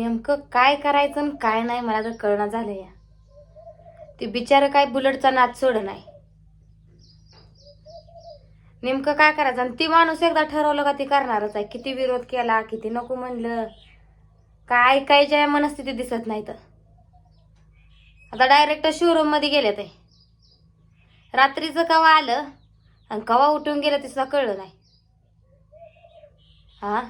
नेमकं काय करायचं आणि काय नाही मला तर कळणं झालं या. ते बिचारं काय बुलेटचा नाच सोड नाही. नेमकं काय करायचं? आणि ती माणूस एकदा ठरवलं का ती करणारच आहे. किती विरोध केला किती नको म्हणलं. काय ऐकायच्या मनस्थिती दिसत नाही तर. आता डायरेक्ट शोरूममध्ये गेले ते रात्रीचं कवा आलं आणि कवा उठून गेलं ते सुद्धा कळलं नाही. हा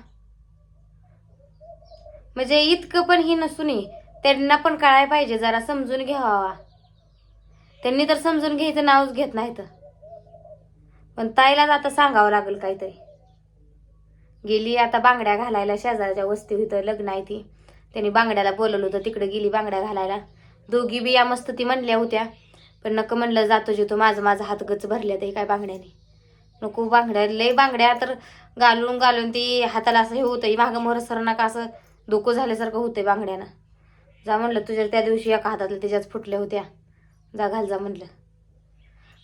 म्हणजे इतकं पण ही नसून त्यांना पण कळायला पाहिजे जरा समजून घ्यावा. त्यांनी तर समजून घ्यायचं नावच घेत नाही तर पण ताईलाच आता सांगावं लागेल काहीतरी. गेली आता बांगड्या घालायला शेजारच्या वस्ती इथं लग्न आहे ती. त्यांनी बांगड्याला बोलवलं होतं तिकडे गेली बांगड्या घालायला. दोघी बिया मस्त ती म्हणल्या होत्या पण नको म्हणलं जातो जितो माझं माझं हात गच भरल्या ते काय बांगड्याने. नको बांगड्या लय बांगड्या तर घालून घालून ती हाताला असं हे होतं मागं मोर सर नका असं डोकं झाल्यासारखं होते बांगड्यानं. जा म्हणलं तुझ्या त्या दिवशी एका हातातल्या त्याच्याच फुटल्या होत्या. जा घाल जा म्हणलं.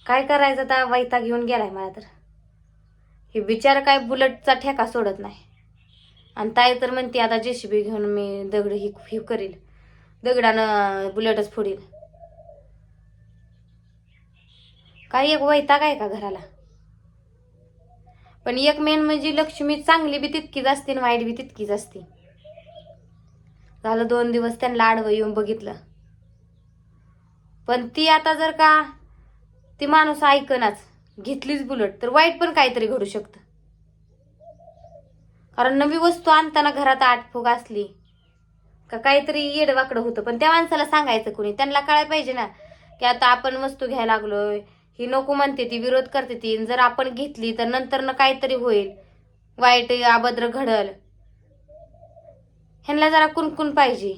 काय करायचं आता? वैता घेऊन गेलाय मला तर. हे बिचार काय बुलटचा ठेका सोडत नाही. आणि ताई तर म्हणते आता जेसीबी घेऊन मी दगड ही ही करील. दगडानं बुलेटच फोडील. काही एक वैताग आहे का घराला? पण एक मेन म्हणजे लक्ष्मी चांगली बी तितकीच असते आणि वाईट बी तितकीच असते. झालं दोन दिवस त्यांना आडवं येऊन बघितलं. पण ती आता जर का ती माणूस ऐकनाच घेतलीच बुलट तर वाईट पण काहीतरी घडू शकतं. कारण नवी वस्तू आणताना घरात आटफूग असली का काहीतरी येडवाकडं होतं. पण त्या माणसाला सांगायचं कोणी? त्यांना कळायला पाहिजे ना की आता आपण वस्तू घ्यायला लागलोय ही नको म्हणते ती विरोध करते ती. जर आपण घेतली तर नंतर काहीतरी होईल. वाईट अभद्र घडल. ह्यांना जरा कुणकुण पाहिजे.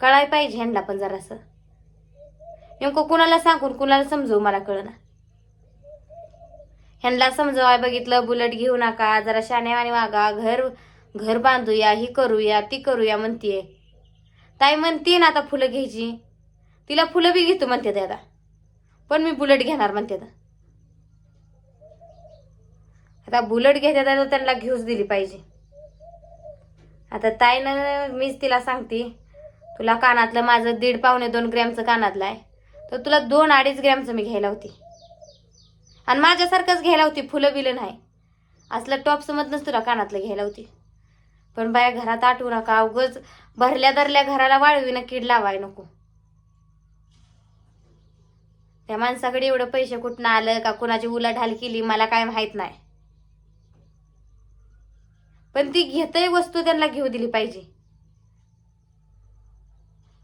कळाय पाहिजे ह्यांना पण जरासं. नेमकं कुणाला सांगून कुणाला समजवू मला कळना. ह्यांना समजवाय बघितलं बुलेट घेऊ नका जरा शाण्यावानी वागा घर घर बांधूया ही करूया ती करूया म्हणतीये. ताई म्हणते ना आता फुलं घ्यायची. तिला फुलं बी घेतो म्हणते दादा आता. पण मी बुलेट घेणार म्हणते आता आता बुलेट घेते तर त्यांना घेऊच दिली पाहिजे. आता ताईनं मीच तिला सांगते तुला कानातलं माझं दीड पावणे दोन ग्रॅमचं कानातलं आहे तर तुला दोन अडीच ग्रॅमचं मी घ्यायला होती. आणि माझ्यासारखंच घ्यायला होती फुलं बिलं नाही. असलं टॉपसमधनंच तुला कानातलं घ्यायला होती. पण बाया घरात आठवू नका उगच भरल्या धरल्या घराला वाळवीनं कीड लावाय नको. त्या माणसाकडे एवढं पैसे कुठनं आलं का कुणाची उलाढाल केली मला काय माहीत नाही. पण ती घेतय वस्तू त्यांना घेऊ दिली पाहिजे.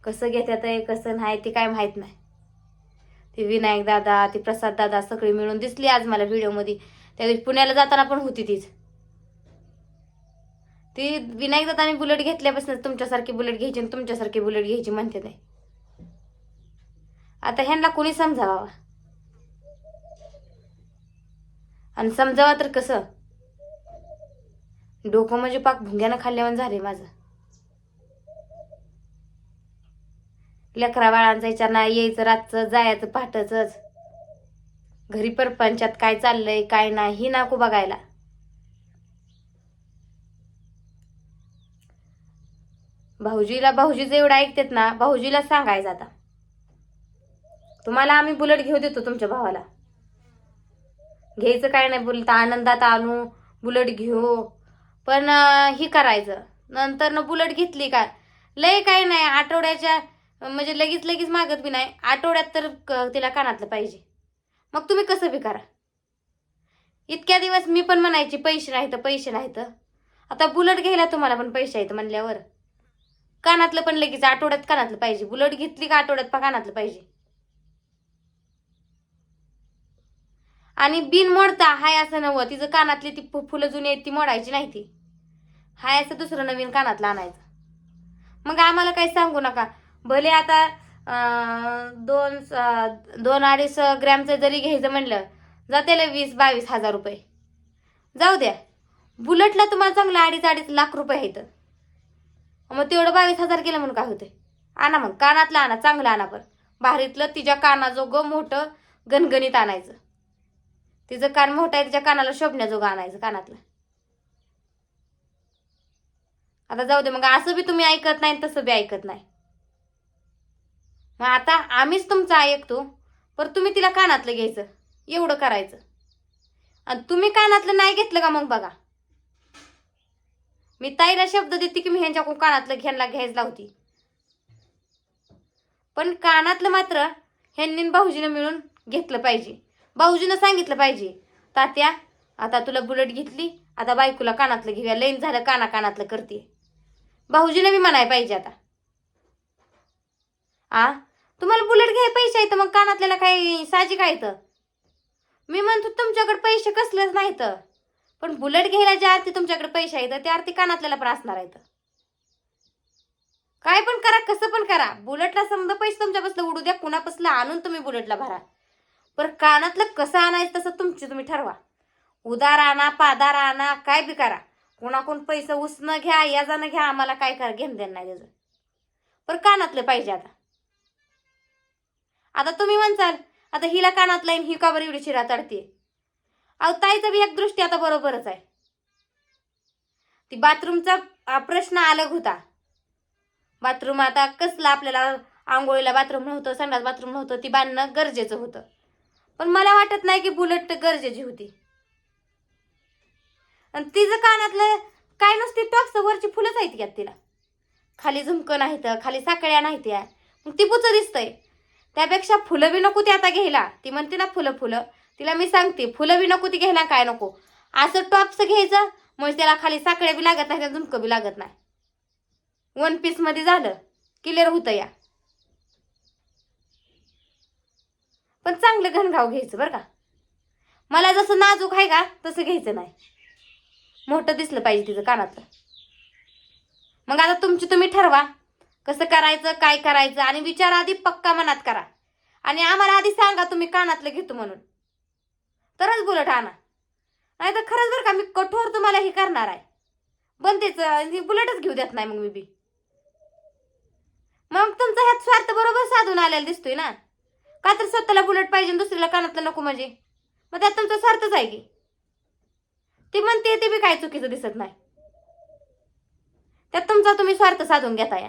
कसं घेतात आहे कसं नाही ते काय माहीत नाही. ती विनायक दादा ती प्रसाद दादा सगळी मिळून दिसली आज मला व्हिडिओमध्ये. त्या दिवशी पुण्याला जाताना पण होती तीच. ती विनायक दादाने बुलेट घेतल्यापासून तुमच्यासारखी बुलेट घ्यायची आणि तुमच्यासारखी बुलेट घ्यायची म्हणते ते. आता ह्यांना कोणी समजावा आणि समजावा तर कसं? डोकं म्हणजे पाक भुंग्यानं खाल्ल्यावर झाले माझं. लेकरा बाळांचा विचार नाही यायचं रातचं जायचं पहाटचंच. घरी परपंचात काय चाललंय काय नाही ही नको बघायला. भाऊजीला भाऊजीचं एवढं ऐकतात ना भाऊजीला सांगायचं आता. तुम्हाला आम्ही बुलेट घेऊ देतो तुमच्या भावाला. घ्यायचं काय नाही बोलता आनंदात आणू बुलेट घेऊ. पण ही करायचं. नंतर न बुलट घेतली का? लय काय नाही. आठवड्याच्या म्हणजे लगेच लगेच मागत बी नाही. आठवड्यात तर क- तिला कानातलं पाहिजे. मग तुम्ही कसं बी करा. इतक्या दिवस मी पण म्हणायची पैसे नाही तर पैसे नाही तर आता बुलट घ्यायला तुम्हाला पण पैसे आहेत म्हणल्यावर. कानातलं पण लगेच आठवड्यात कानातलं पाहिजे. बुलट घेतली का आठवड्यात पण कानातलं पाहिजे. आणि बिन मोडता हाय असं नवं तिचं कानातली ती फु- फुलं जुनी आहेत ती मोडायची नाही ती. हाय असं दुसरं नवीन कानातलं आणायचं. मग आम्हाला काही सांगू नका. भले आता दोन स- दोन अडीच ग्रॅमचं जरी घ्यायचं म्हणलं जाते वीस बावीस हजार रुपये. जाऊ द्या. बुलेटला तुम्हाला चांगलं अडीच अडीच लाख रुपये आहेत. मग तेवढं बावीस हजार केलं म्हणून काय होते आणा मग. कानातलं आणा चांगलं आणा पण. भारीतलं तिच्या कानाजोगं मोठं गणगणित आणायचं. तिचं कान मोठं आहे तिच्या कानाला शोभण्याजोगं आणायचं कानातलं. आता जाऊ दे मग असं बी तुम्ही ऐकत नाही आणि तसं बी ऐकत नाही. मग आता आम्हीच तुमचं ऐकतो पर तुम्ही तिला कानातलं घ्यायचं एवढं करायचं. आणि तुम्ही कानातलं नाही घेतलं का मग बघा? मी ताईला शब्द देते की मी ह्यांच्याकडून कानातलं घ्यायला घ्यायला होती पण कानातलं मात्र ह्यांनी भाऊजीनं मिळून घेतलं पाहिजे. भाऊजीनं सांगितलं पाहिजे. तात्या आता तुला बुलेट घेतली आता बायकोला कानातलं घेऊया लईन झालं काना कानातलं करते. भाऊजीनं बी म्हणाय पाहिजे आता. आ तुम्हाला बुलेट घ्याय पैसे आहेत मग कानातल्याला काही साहजिक तर मी म्हणतो तुमच्याकडे पैसे कसलेच नाहीत. पण बुलेट घ्यायला ज्या आरती तुमच्याकडे पैसे आहेत त्या आरती कानातल्याला पण असणार आहेत. काय पण करा कसं पण करा. बुलेटला समजा पैसे तुमच्यापासून उडू द्या कुणापासून आणून तुम्ही बुलेटला भरा. पर कानातलं कसं आणायचं तसं तुमची तुम्ही ठरवा. उदार आणा पादार आणा काय बी करा. कोणाकोण पैसे उसनं घ्या याजानं घ्या आम्हाला काय करा घेण देणं नाही त्याचं. पर कानातलं पाहिजे आता. आता तुम्ही म्हणसाल आता हिला कानात येईन ही का बरं एवढी शिरा चढते अहो ताईचं बी एक दृष्टी आता बरोबरच आहे. ती बाथरूमचा प्रश्न अलग होता. बाथरूम आता कसलं आपल्याला आंघोळीला बाथरूम नव्हतं संडास बाथरूम नव्हतं ती बांधणं गरजेचं होतं. पण मला वाटत नाही की बुलेट गरजेची होती. आणि तिचं कानातलं काय नसते टॉक्स वरची फुलंच आहेत यात तिला. खाली झुमकं नाही तर खाली साखळ्या नाहीत या मग ती पुचं दिसतंय. त्यापेक्षा फुलं बी नको ती आता घ्यायला. ती म्हणते ना फुलं फुलं. तिला मी सांगते फुलं बी नको ती घ्यायला काय नको. असं टॉप्स घ्यायचं म्हणजे त्याला खाली साखळ्या बी लागत नाही झुमकं बी लागत नाही. वन पीसमध्ये झालं. क्लिअर होतं या. पण चांगलं घनगाव घ्यायचं बरं का. मला जसं नाजूक आहे का तसं घ्यायचं नाही. मोठं दिसलं पाहिजे तिचं कानातलं. मग आता तुमची तुम्ही ठरवा कसं करायचं काय करायचं आणि विचार आधी पक्का मनात करा. आणि आम्हाला आधी सांगा तुम्ही कानातलं घेतो म्हणून. तरच बुलट आणा. नाही तर खरंच बरं का मी कठोर तुम्हाला हे करणार आहे. बनतेच बुलेटच घेऊ देत नाही मग मी बी. मग तुमचा ह्यात स्वार्थ बरोबर साधून आलेला दिसतोय ना. का तर स्वतःला बुलेट पाहिजे आणि दुसऱ्याला कानातलं नको म्हणजे? मग त्यात तुमचा स्वार्थच आहे की? ती म्हणते ते बी काय चुकीचं दिसत नाही. त्यात तुमचा तुम्ही स्वार्थ साधून घेताय.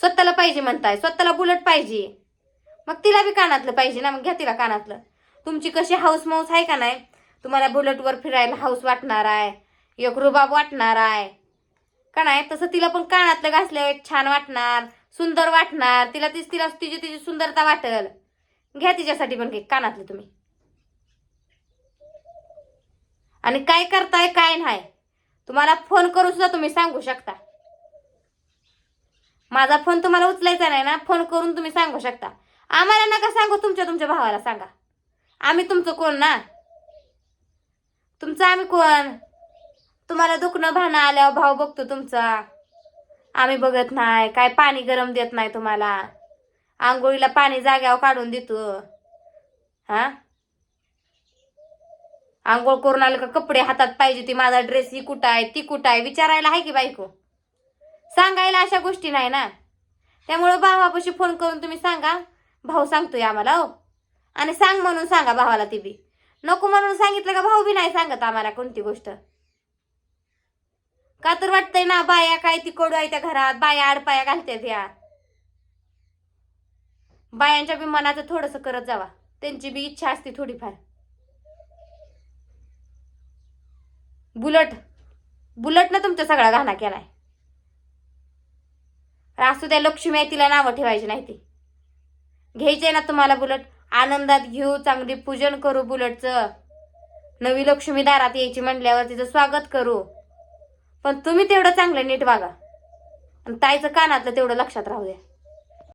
स्वतःला पाहिजे म्हणताय स्वतःला बुलेट पाहिजे. मग तिला बी कानातलं पाहिजे ना मग घ्या तिला कानातलं. तुमची कशी हाऊस माऊस आहे का नाही? तुम्हाला बुलेटवर फिरायला हाऊस वाटणार आहे एक रुबाब वाटणार आहे. का नाही? तसं तिला पण कानातलं घासलं छान वाटणार सुंदर वाटणार. तिला तीच तिला तिची तिची सुंदरता वाटेल. घ्या तिच्यासाठी पण काही कानातले तुम्ही. आणि काय करताय काय नाही. तुम्हाला फोन करून सुद्धा तुम्ही सांगू शकता. माझा फोन तुम्हाला उचलायचा नाही ना फोन करून तुम्ही सांगू शकता. आम्हाला नका सांगू तुमच्या तुमच्या भावाला सांगा. आम्ही तुमचं कोण ना? तुमचं आम्ही कोण? तुम्हाला दुखणं भाणं आल्यावर भाव बघतो तुमचा. आम्ही बघत नाही काय पाणी गरम देत नाही तुम्हाला. आंघोळीला पाणी जाग्यावर काढून देतो. हा? आंघोळ करून आलं का कपडे हातात पाहिजे ती माझा ड्रेस ही कुठं आहे ती कुठं आहे विचारायला आहे की बायको? सांगायला अशा गोष्टी नाही ना. त्यामुळं भावापाशी फोन करून तुम्ही सांगा. भाऊ सांगतोय आम्हाला हो. आणि सांग म्हणून सांगा भावाला ती बी. नको म्हणून सांगितलं का भाऊ बी नाही सांगत आम्हाला कोणती गोष्ट. का तर वाटतंय ना बाया काय ती कडू आहे त्या घरात बाया आडपाया घालतात या बायांच्या बी मनाचं थोडस करत जावा. त्यांची बी इच्छा असते थोडीफार. बुलट. बुलटनं तुमचा सगळा घाणा केलाय. असू द्या लक्ष्मी आहे तिला नावं ठेवायची नाही ती. घ्यायचे ना तुम्हाला बुलट. आनंदात घेऊ चांगली पूजन करू बुलटचं. नवी लक्ष्मी दारात यायची म्हणल्यावर तिचं स्वागत करू. पण तुम्ही तेवढं चांगलं नीट वागा. आणि ताईचं कानातलं तेवढं लक्षात राहू द्या.